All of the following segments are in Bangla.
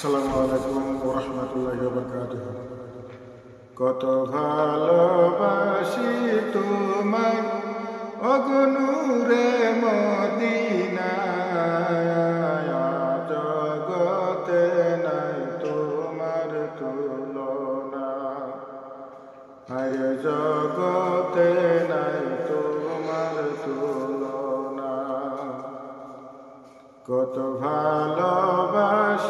আসসালামু আলাইকুম ওরহমতুল্লাহ বরকাত কত ভালোবাসি তোমায় অগনুরে মদিনা জগতে নাই তোমার তুলনা আয় জগতে নাই তোমার তুলনা কত ভালোবাসি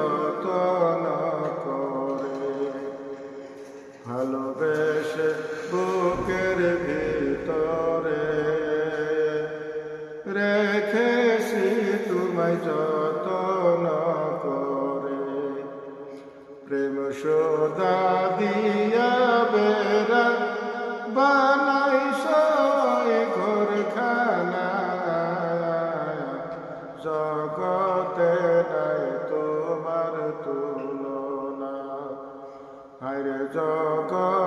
বুকের ভিতরে রেখেছি তোমায় যতন করে। প্রেম সোদা দিয়া বেড়া বানাই সয় ঘরখানা। জগতে নাই তোমার তুলনা। আরে জগতে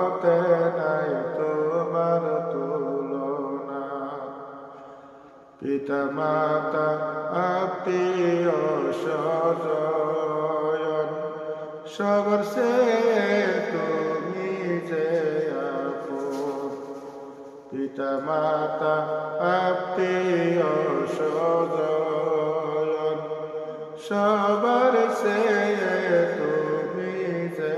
পিতা মাতা আত্মীয় স্বজন, সবার সে তুমি যে আপন। পিতা মাতা আত্মীয় স্বজন, সবার সে তুমি যে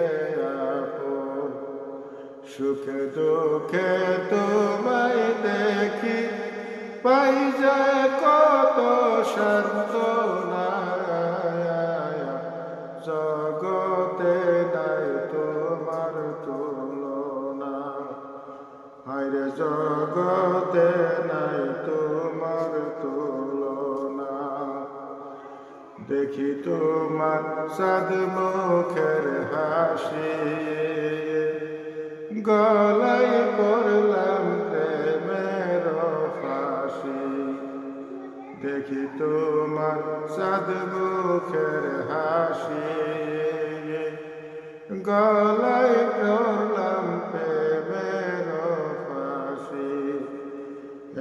সুখে দুঃখে তোমায় দেখি পাই যায় কত সান্ত্বনা জগতে নাই তোমার তুলনা। হায়রে জগতে নাই তোমার তুলনা। দেখি তোমার সাদ মুখের হাসি গলাই তোমার সাদ মুখের হাসি। গলাই পড়লাম প্রেমের ফাঁসি।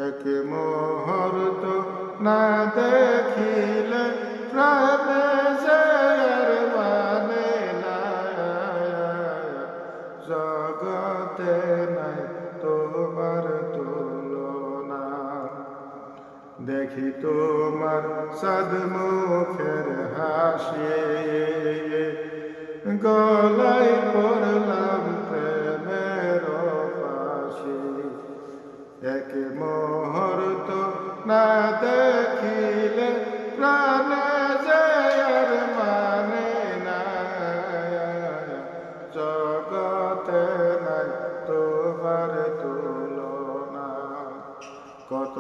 এক মুহূর্ত না দেখিলে প্রাণে মানে জগতে নাই তোমার দেখি তোমার সাদ মুখের হাসি। গলাই পড়লাম প্রেমের পাশে এক মুহূর্ত না দেখিলে প্রাণে যার মানে না জগতে নাই তোমার তুলনা। কত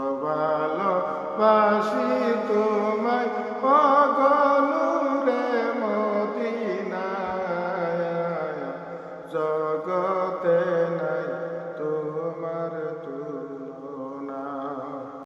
বাসিত